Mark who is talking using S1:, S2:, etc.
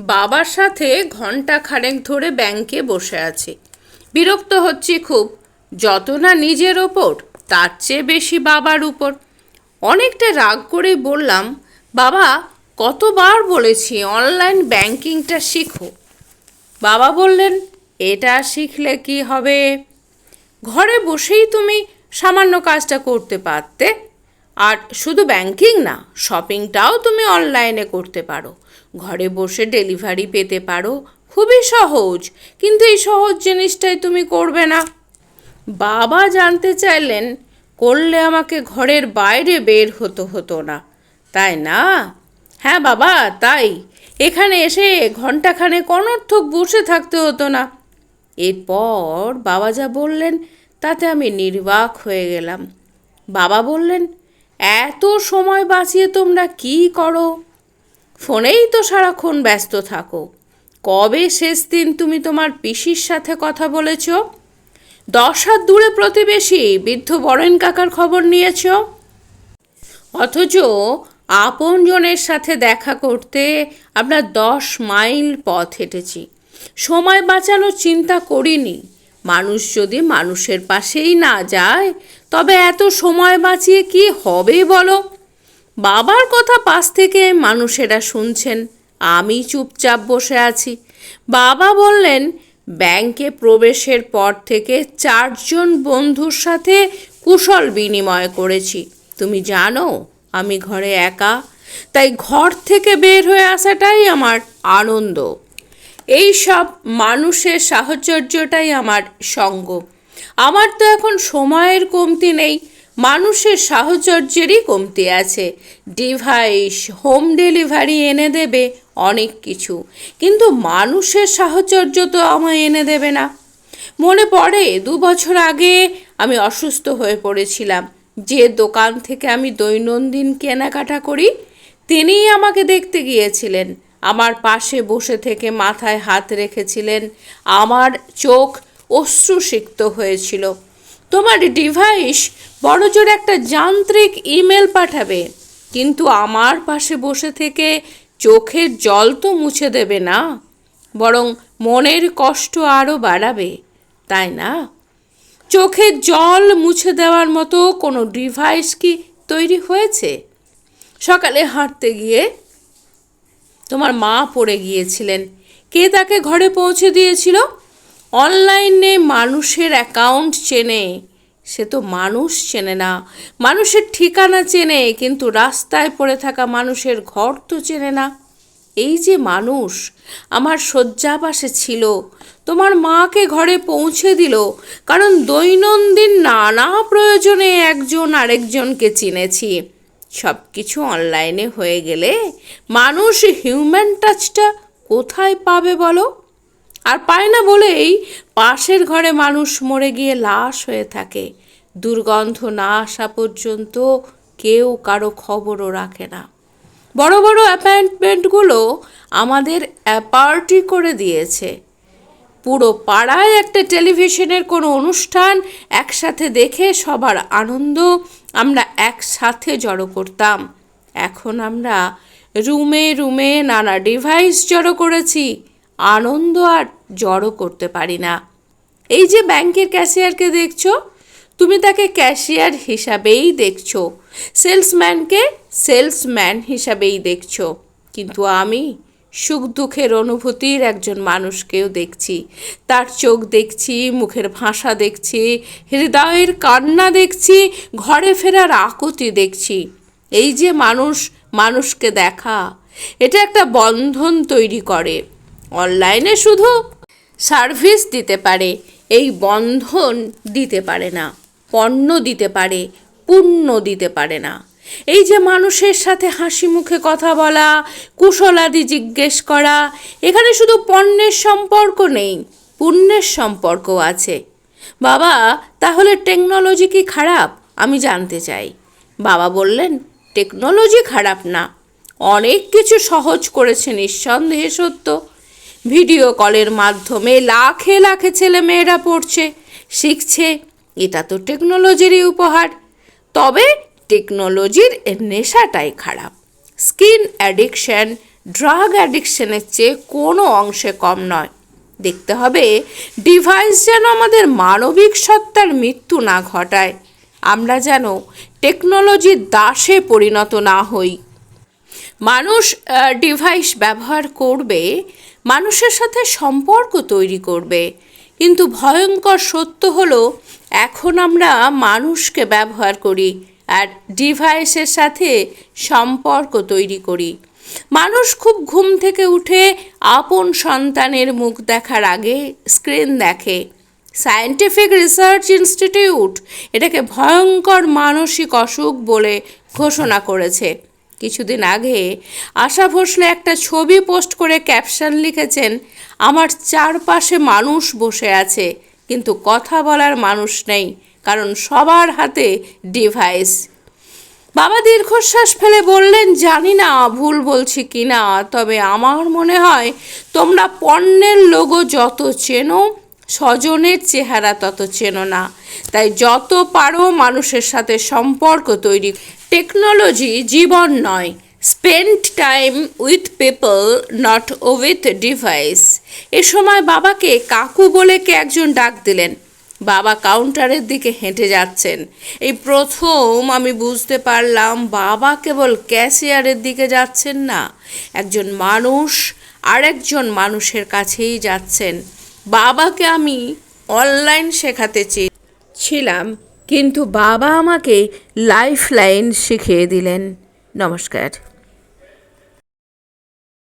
S1: বাবার সাথে ঘণ্টা খানেক ধরে ব্যাংকে বসে আছি। বিরক্ত হচ্ছি খুব। যত না নিজের ওপর, তার চেয়ে বেশি বাবার উপর। অনেকটা রাগ করে বললাম, বাবা, কতবার বলেছি অনলাইন ব্যাংকিংটা শিখো। বাবা বললেন, এটা শিখলে কি হবে? ঘরে বসেই তুমি সামান্য কাজটা করতে পারতে। আর শুধু ব্যাংকিং না শপিংটাও তুমি অনলাইনে করতে পারো। ঘরে বসে ডেলিভারি পেতে পারো। খুবই সহজ, কিন্তু এই সহজ জিনিসটাই তুমি করবে না। বাবা জানতে চাইলেন, করলে আমাকে ঘরের বাইরে বের হতো হতো না। তাই না? হ্যাঁ বাবা, তাই। এখানে এসে ঘন্টাখানে অনর্থক বসে থাকতে হতো না। এরপর বাবা যা বললেন, তাতে আমি নির্বাক হয়ে গেলাম। বাবা বললেন এত সময় বাঁচিয়ে তোমরা কি করো? ফোনেই তো সারাক্ষণ ব্যস্ত থাকো। কবে শেষ দিন তুমি তোমার পিসির সাথে কথা বলেছ? দশ হাত দূরে প্রতিবেশী বৃদ্ধ বরেন কাকার খবর নিয়েছ? অথচ আপনজনের সাথে দেখা করতে আমরা দশ মাইল পথ হেঁটেছি। সময় বাঁচানোর চিন্তা করিনি। মানুষ যদি মানুষের পাশেই না যায় তবে এত সময় বাঁচিয়ে কি হবে বলো? বাবার কথা পাশ থেকে মানুষেরা শুনছেন। আমি চুপচাপ বসে আছি। বাবা বললেন, ব্যাংকে প্রবেশের পর থেকে চারজন বন্ধুর সাথে কুশল বিনিময় করেছি। তুমি জানো, আমি ঘরে একা। তাই ঘর থেকে বের হয়ে আসাটাই আমার আনন্দ। এই সব মানুষের সাহচর্যটাই আমার সঙ্গ। আমার তো এখন সময়ের কমতি নেই, মানুষের সাহচর্যেরই কমতি আছে। ডিভাইস, হোম ডেলিভারি এনে দেবে অনেক কিছু, কিন্তু মানুষের সাহচর্য তো আমায় এনে দেবে না। মনে পড়ে, দু বছর আগে আমি অসুস্থ হয়ে পড়েছিলাম। যে দোকান থেকে আমি দৈনন্দিন কেনাকাটা করি, তিনিই আমাকে দেখতে গিয়েছিলেন। আমার পাশে বসে থেকে মাথায় হাত রেখেছিলেন। আমার চোখ অশ্রুসিক্ত হয়েছিল। তোমার ডিভাইস বড়জোর একটা যান্ত্রিক ইমেল পাঠাবে, কিন্তু আমার পাশে বসে থেকে চোখের জল তো মুছে দেবে না, বরং মনের কষ্ট আরও বাড়াবে, তাই না? চোখের জল মুছে দেওয়ার মতো কোনো ডিভাইস কি তৈরি হয়েছে? সকালে হাঁটতে গিয়ে তোমার মা পড়ে গিয়েছিলেন। কে তাকে ঘরে পৌঁছে দিয়েছিল? অনলাইনে মানুষের অ্যাকাউন্ট চেনে। সে তো মানুষ চেনে না। মানুষের ঠিকানা চেনে, কিন্তু রাস্তায় পড়ে থাকা মানুষের ঘর তো চেনে না। এই যে মানুষ, আমার শয্যা পাশে ছিল। তোমার মাকে ঘরে পৌঁছে দিল, কারণ দৈনন্দিন নানা প্রয়োজনে একজন আরেকজনকে চিনেছি। সব কিছু অনলাইনে হয়ে গেলে মানুষ হিউম্যান টাচটা কোথায় পাবে বলো? আর পায় না বলেই পাশের ঘরে মানুষ মরে গিয়ে লাশ হয়ে থাকে। দুর্গন্ধ না আসা পর্যন্ত কেউ কারও খবরও রাখে না। বড় বড় অ্যাপয়েন্টমেন্টগুলো আমাদের অ্যাপার্টি করে দিয়েছে। পুরো পাড়ায় একটা টেলিভিশনের কোনো অনুষ্ঠান একসাথে দেখে সবার আনন্দ আমরা একসাথে জড়ো করতাম। এখন আমরা রুমে রুমে নানা ডিভাইস জড়ো করেছি। আনন্দ আর জড়ো করতে পারি না। এই যে ব্যাংকের ক্যাশিয়ারকে দেখছ, তুমি তাকে ক্যাশিয়ার হিসাবেই দেখছ। সেলসম্যানকে সেলসম্যান হিসাবেই দেখছ। কিন্তু আমি সুখ দুঃখের অনুভূতির একজন মানুষকেও দেখছি। তার চোখ দেখছি, মুখের ভাষা দেখছি, হৃদয়ের কান্না দেখছি, ঘরে ফেরার আকুতি দেখছি। এই যে মানুষ, মানুষকে দেখা, এটা একটা বন্ধন তৈরি করে। অনলাইনে শুধু সার্ভিস দিতে পারে, এই বন্ধন দিতে পারে না, পণ্য দিতে পারে, পুণ্য দিতে পারে না। এই যে মানুষের সাথে হাসি মুখে কথা বলা কুশলাদি জিজ্ঞেস করা, এখানে শুধু পণ্যের সম্পর্ক নেই, পুণ্যের সম্পর্ক আছে। বাবা, তাহলে টেকনোলজি কি খারাপ? আমি জানতে চাই। বাবা বললেন, টেকনোলজি খারাপ না। অনেক কিছু সহজ করেছে নিঃসন্দেহে সত্য। ভিডিও কলের মাধ্যমে লাখে লাখে ছেলে মেয়েরা পড়ছে, শিখছে। এটা তো টেকনোলজিরই উপহার। তবে টেকনোলজির নেশাটাই খারাপ। স্কিন অ্যাডিকশন, ড্রাগ অ্যাডিকশনের চেয়ে কোনো অংশে কম নয়। দেখতে হবে, ডিভাইস যেন আমাদের মানবিক সত্তার মৃত্যু না ঘটায়। আমরা যেন টেকনোলজির দাসে পরিণত না হই। মানুষ ডিভাইস ব্যবহার করবে মানুষের সাথে সম্পর্ক তৈরি করবে। কিন্তু ভয়ঙ্কর সত্য হলো, এখন আমরা মানুষকে ব্যবহার করি আর ডিভাইসের সাথে সম্পর্ক তৈরি করি। মানুষ খুব ঘুম থেকে উঠে আপন সন্তানের মুখ দেখার আগে স্ক্রিন দেখে। সায়েন্টিফিক রিসার্চ ইনস্টিটিউট এটাকে ভয়ঙ্কর মানসিক অসুখ বলে ঘোষণা করেছে। কিছুদিন আগে আশা ভোসলে একটা ছবি পোস্ট করে ক্যাপশন লিখেছেন, আমার চারপাশে মানুষ বসে আছে, কিন্তু কথা বলার মানুষ নেই, কারণ সবার হাতে ডিভাইস। বাবা দীর্ঘশ্বাস ফেলে বললেন, জানি না, ভুল বলছি কি না তবে আমার মনে হয় তোমরা পণ্যের লোগো যত চেনো স্বজনের চেহারা তত চেনো না। তাই যত পারো মানুষের সাথে সম্পর্ক তৈরি টেকনোলজি জীবন নয়। Spend time with people, not with device. এ সময় বাবাকে কাকু বলে কে একজন ডাক দিলেন। বাবা কাউন্টারের দিকে হেঁটে যাচ্ছেন। এই প্রথম আমি বুঝতে পারলাম বাবা কেবল ক্যাশিয়ারের দিকে যাচ্ছেন না। একজন মানুষ আরেকজন মানুষের কাছেই যাচ্ছেন। বাবাকে আমি অনলাইন শেখাতে চেয়েছিলাম কিন্তু বাবা আমাকে লাইফ লাইন শিখিয়ে দিলেন। নমস্কার।